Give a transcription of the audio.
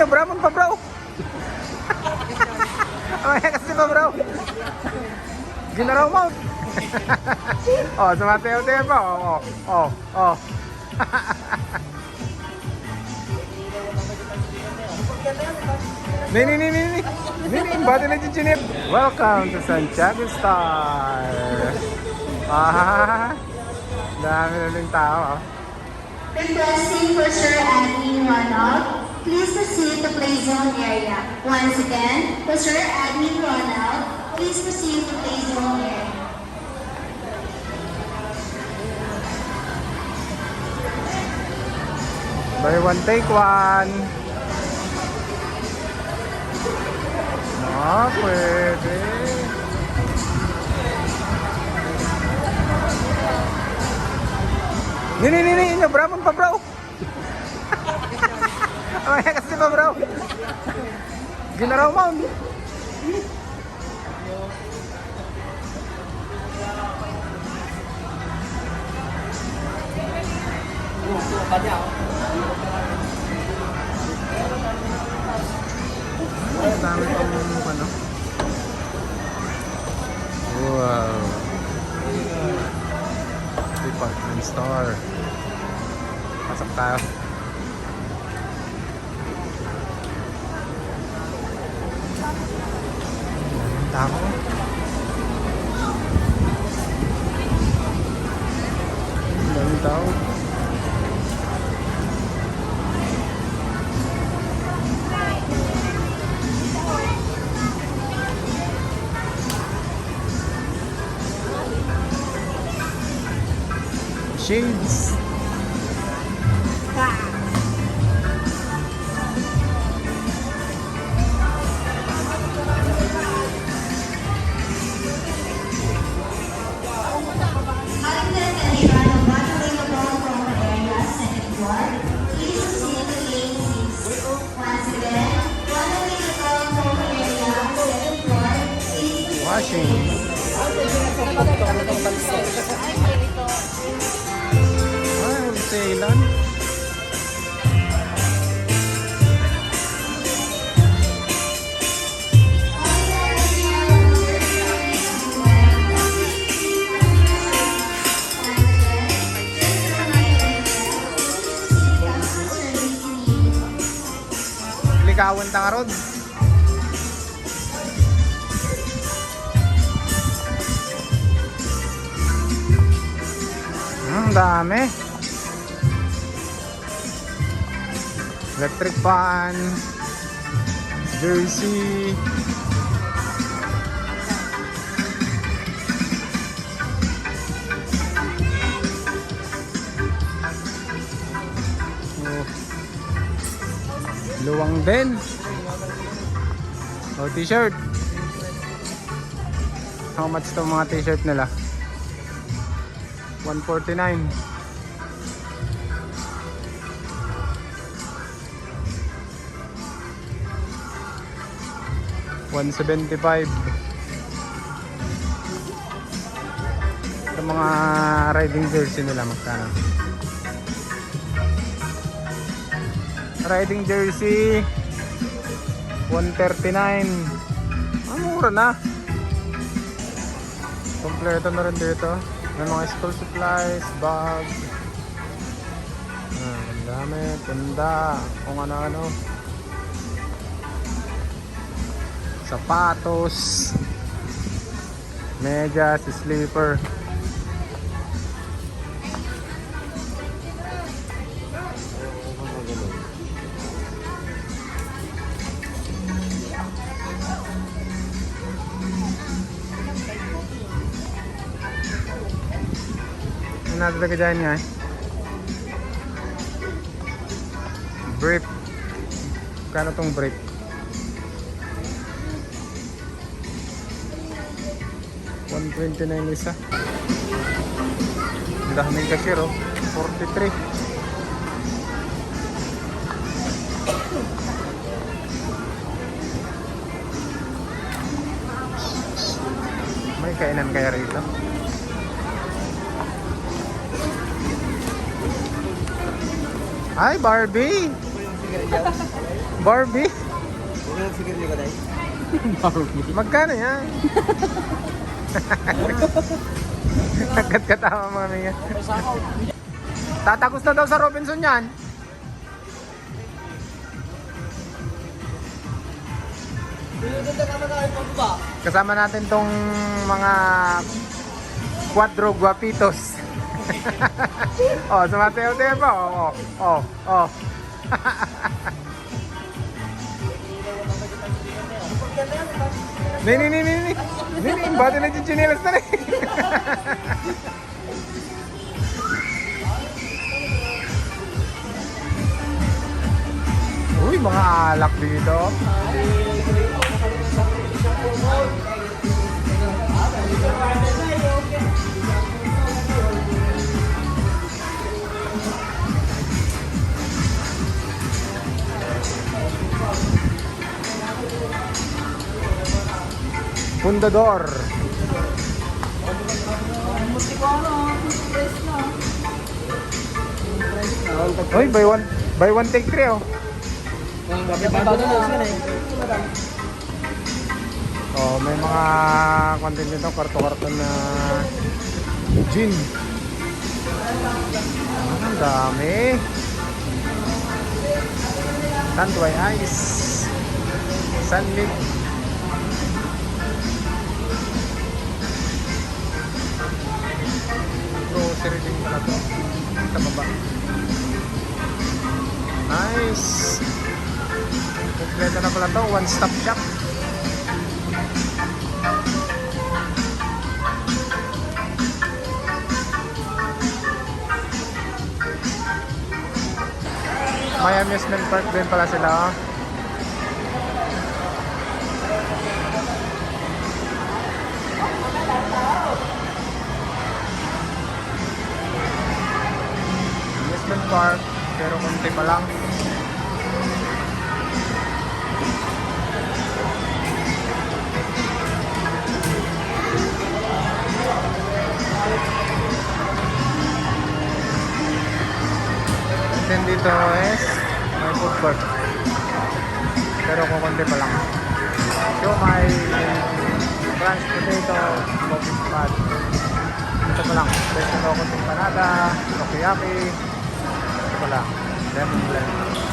nyo, Bramon pa bro. Mamaya kasi pa bro. Ginaraw mo. oh, sumasayaw-sayaw pa. Oh, oh, oh, oh. Nini, nini, nini. Nini, body na chinchinip. Welcome to Santiago Star. Ah, dami na rin tao. ah. Requesting for Sir Admin Ronald, please proceed to play zone area. Once again, for Sir Admin Ronald, please proceed to play zone area. Buy one, take one. Ah, pwede. Nini, nini, nini, Bramon pa bro. Mamaya kasi pa bro. Ginaraw. Ang dami. Wow. Department store. Pasok tayo. Daming tao. Ang Daming Ah, wholesalan. Likawan ta nga rod. Ang dami. Electric fan. Jersey. Oh. Luwang din. Oh, t-shirt. How much to mga t-shirt nila? 149. One seventy five. Sa mga riding jersey nila magkano? Riding jersey 139. Ang mura na. Kompleto na rin dito. May mga school supplies, bag. Ah, ang dami, tunda, kung ano-ano. Sapatos. Medyas, sleeper. Ano natin dyan nga eh? Brief. Kano tong brief? One twenty nine isa. Ang daming cashier oh. 43. May kainan kaya rito? Hi Barbie! Barbie? Dahil. Magkano yan? Agad katawa mga niya. Tatagos na daw sa Robinson yan. Kasama natin tong mga quadro guapitos. oh, sumasayaw-sayaw pa. Oh, oh, oh, oh. Nini, nini, nini. Nini, bati na yung chinelas na rin. Uy, mga alak dito. Fundador. Uy, buy one, buy one take three oh. Oh, may mga content dito, kwarto-kwarto na gin. Ah, Ang dami. Tanduay Ice. Sunlit. Grocery din pala to. Sa baba. Nice. Kompleto na pala to. One stop shop. May amusement park din pala sila. oh. Park, pero konti pa lang. Then dito is may food court. Pero kukunti pa lang. So may crunch potato, coffee spot. Ito pa lang. There's no kunting panada, takoyaki. Ito pa lang. Lemon blend.